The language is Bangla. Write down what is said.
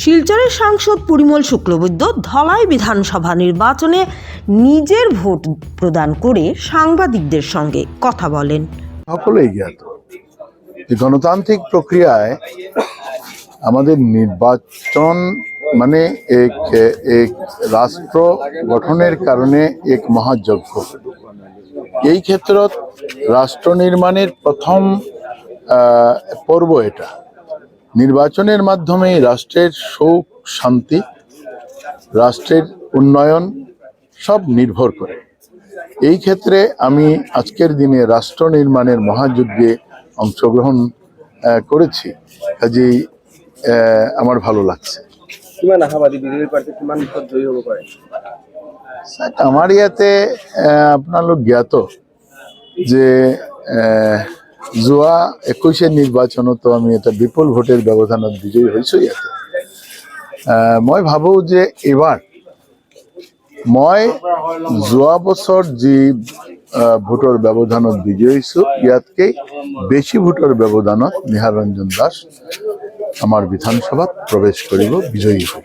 শিলচরের সাংসদ পরিমল শুক্লবৈদ্য ধলাই বিধানসভা নির্বাচনে নিজের ভোট প্রদান করে সাংবাদিকদের সঙ্গে কথা বলেন। সকলেই জ্ঞাত গণতান্ত্রিক প্রক্রিয়ায় আমাদের নির্বাচন মানে এক এক রাষ্ট্র গঠনের কারণে এক মহাযজ্ঞ। এই ক্ষেত্ৰত রাষ্ট্র নির্মাণের প্রথম পর্ব এটা। নির্বাচনের মাধ্যমে রাষ্ট্রের সুখ শান্তি রাষ্ট্রের উন্নয়ন সব নির্ভর করে। এই ক্ষেত্রে আমি আজকের দিনে রাষ্ট্র নির্মাণের মহাযুদ্ধে অংশগ্রহণ করেছি। কাজেই আমার ভালো লাগছে। আমাৰ ইয়াতে আহ, আপোনালোক জ্ঞাত যে যোৱা একৈশে নিৰ্বাচনতো আমি এটা বিপুল ভোটেৰ ব্যৱধানত বিজয়ী হৈছোঁ ইয়াতে। মই ভাবোঁ যে এইবাৰ মই যোৱা বছৰ যি ভোটৰ ব্যৱধানত বিজয়ী হৈছোঁ, ইয়াতকৈ বেছি ভোটৰ ব্যৱধানত নিহাৰ ৰঞ্জন দাস আমাৰ বিধানসভাত প্ৰৱেশ কৰিব বিজয়ী হ'ব